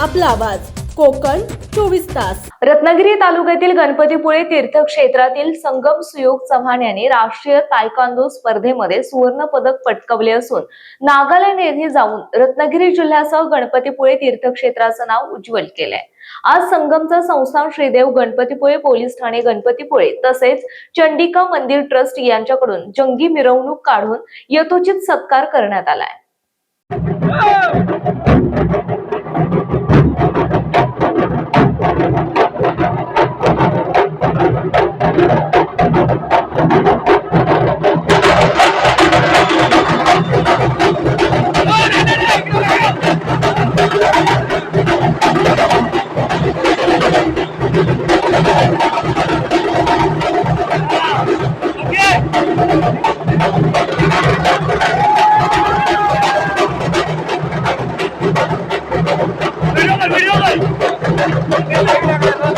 आपला आवाज. कोकण चोवीस तास. रत्नागिरी तालुक्यातील गणपतीपुळे तीर्थक्षेत्रातील संगम सुयोग चव्हाण यांनी राष्ट्रीय तायकांदो स्पर्धेमध्ये सुवर्ण पदक पटकावले असून नागालँड येथे जाऊन रत्नागिरी जिल्ह्यासह गणपतीपुळे तीर्थक्षेत्राचं नाव उज्ज्वल केलंय. आज संगमचा संस्थान श्रीदेव गणपतीपुळे पोलीस ठाणे गणपतीपुळे तसेच चंडिका मंदिर ट्रस्ट यांच्याकडून जंगी मिरवणूक काढून यथोचित सत्कार करण्यात आलाय. Thank you.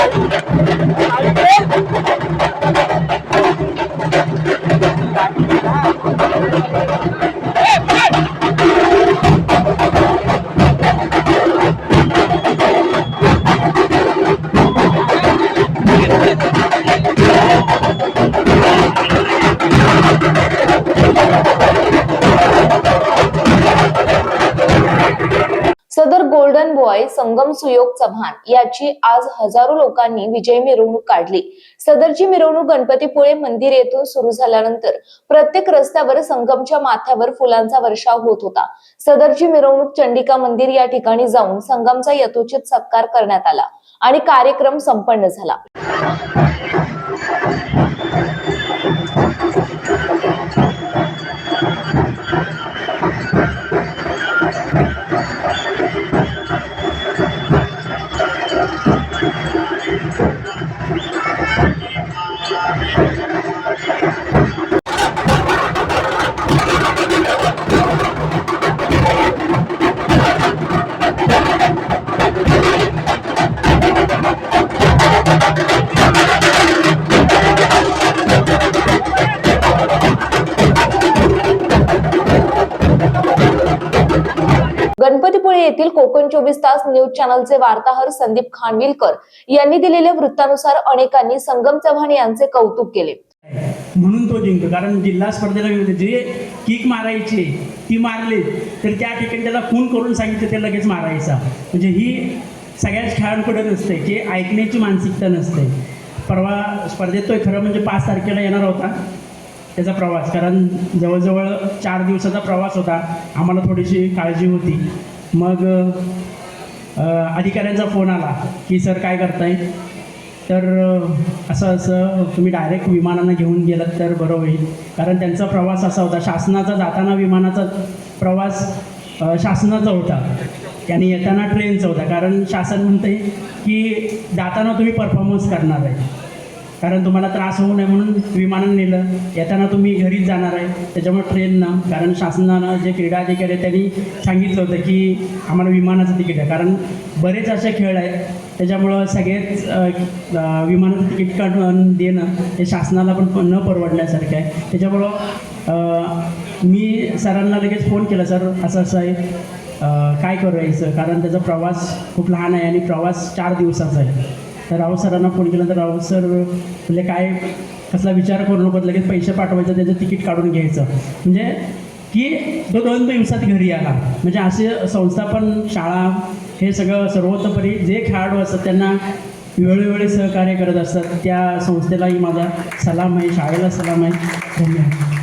আজকে गोल्डन बॉय संगम सुयोग चव्हाण याची आज हजारो लोकांनी विजय मिरवणूक काढली. सदरची मिरवणूक गणपतीपुळे मंदिर येथून सुरू झाल्यानंतर प्रत्येक रस्त्यावर संगमच्या माथ्यावर फुलांचा वर्षाव होत होता. सदरची मिरवणूक चंडिका मंदिर या ठिकाणी जाऊन संगमचा यथोचित सत्कार करण्यात आला आणि कार्यक्रम संपन्न झाला. मुंबई येथील कोकण चोवीस तास न्यूज चॅनलचे वार्ताहर संदीप खानविलकर यांनी दिलेल्या वृत्तानुसार अनेकांनी संगम चव्हाण यांचे कौतुक केले. म्हणून तो जिंकतो. कारण जिल्हा स्पर्धेला जे किक मारायचे ती मारले तर त्या ठिकाणी त्याला फोन करून सांगितलं ते लगेच मारायचा. म्हणजे ही सगळ्याच खेळाडूकडे नसते की ऐकण्याची मानसिकता नसते. परवा स्पर्धेत तो खरं म्हणजे पाच तारखेला येणार होता त्याचा प्रवास. कारण जवळजवळ चार दिवसाचा प्रवास होता. आम्हाला थोडीशी काळजी होती. मग अधिकाऱ्यांचा फोन आला की सर काय करताय? तर असं असं तुम्ही डायरेक्ट विमानानं घेऊन गेलात तर बरं होईल. कारण त्यांचा प्रवास असा होता शासनाचा जाताना विमानाचा प्रवास शासनाचा होता. आणि येताना ट्रेनचा होता. कारण शासन म्हणते की जाताना तुम्ही परफॉर्मन्स करणार आहे. कारण तुम्हाला त्रास होऊ नये म्हणून विमानानं नेलं. येताना तुम्ही घरीच जाणार आहे. त्याच्यामुळे ट्रेननं कारण शासनानं जे क्रीडा अधिकारी आहेत त्यांनी सांगितलं होतं की आम्हाला विमानाचं तिकीट आहे. कारण बरेच असे खेळ आहेत. त्याच्यामुळं सगळेच विमानाचं तिकीट काढून देणं हे शासनाला पण न परवडण्यासारखं आहे. त्याच्यामुळं मी सरांना लगेच फोन केला सर असं असं आहे. काय करायचं कारण त्याचा प्रवास खूप लहान आहे आणि प्रवास चार दिवसाचा आहे. तर राऊत सरांना फोन केला तर राऊत सर म्हणजे काय कसला विचार करू नको लगेच पैसे पाठवायचं त्याचं तिकीट काढून घ्यायचं. म्हणजे की तो दोन दिवसात घरी आला. म्हणजे असे संस्थापन शाळा हे सगळं सर्वतोपरी जे खेळाडू असतात त्यांना वेळोवेळी सहकार्य करत असतात. त्या संस्थेलाही माझा सलाम आहे शाळेला सलाम आहे. धन्यवाद.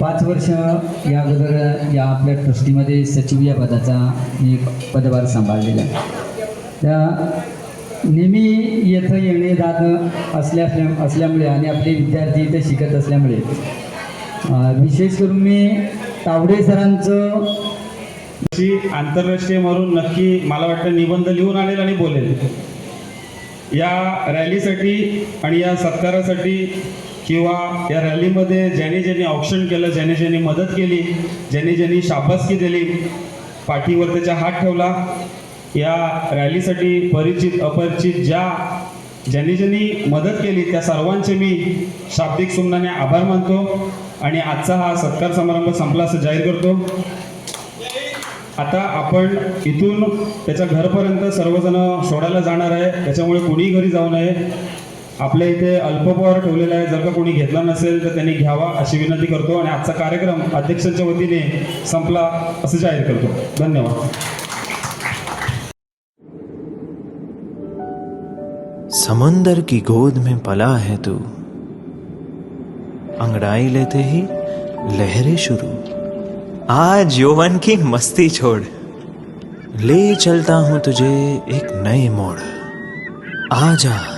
पाच वर्ष या अगोदर या आपल्या ट्रस्टीमध्ये सचिव या पदाचा मी पदभार सांभाळलेला आहे. त्या नेहमी येथं येणे जाणं असल्या असल्या असल्यामुळे आणि आपले विद्यार्थी इथे शिकत असल्यामुळे विशेष करून मी तावडे सरांचं आंतरराष्ट्रीय म्हणून नक्की मला वाटतं निबंध लिहून आणेल आणि बोलेल. या रॅलीसाठी आणि या सत्कारासाठी किंवा या रॅलीमध्ये ज्याने ज्यांनी ऑप्शन केलं ज्याने ज्यांनी मदत केली ज्याने ज्यांनी शाबासकी दिली पाठीवर त्याचा हात ठेवला या रॅलीसाठी परिचित अपरिचित ज्या ज्यांनी ज्यांनी मदत केली त्या सर्वांचे मी शाब्दिक सुमनाने आभार मानतो आणि आजचा हा सत्कार समारंभ संपला असं जाहीर करतो. आता आपण इथून त्याच्या घरपर्यंत सर्वजण सोडायला जाणार आहे. त्याच्यामुळे कोणीही घरी जाऊ नये. आपल्या इथे अल्पपहार ठेवलेला आहे. जर का कोणी घेतला नसेल तर त्यांनी घ्यावा अशी विनंती करतो आणि आजचा कार्यक्रम अध्यक्षांच्या वतीने संपला असं जाहीर करतो. धन्यवाद. समंदर की गोद में पला है तू। अंगड़ाई लेते ही लहरें शुरू। आज यौवन की मस्ती छोड़। ले चलता हूं तुझे एक नए मोड़। आजा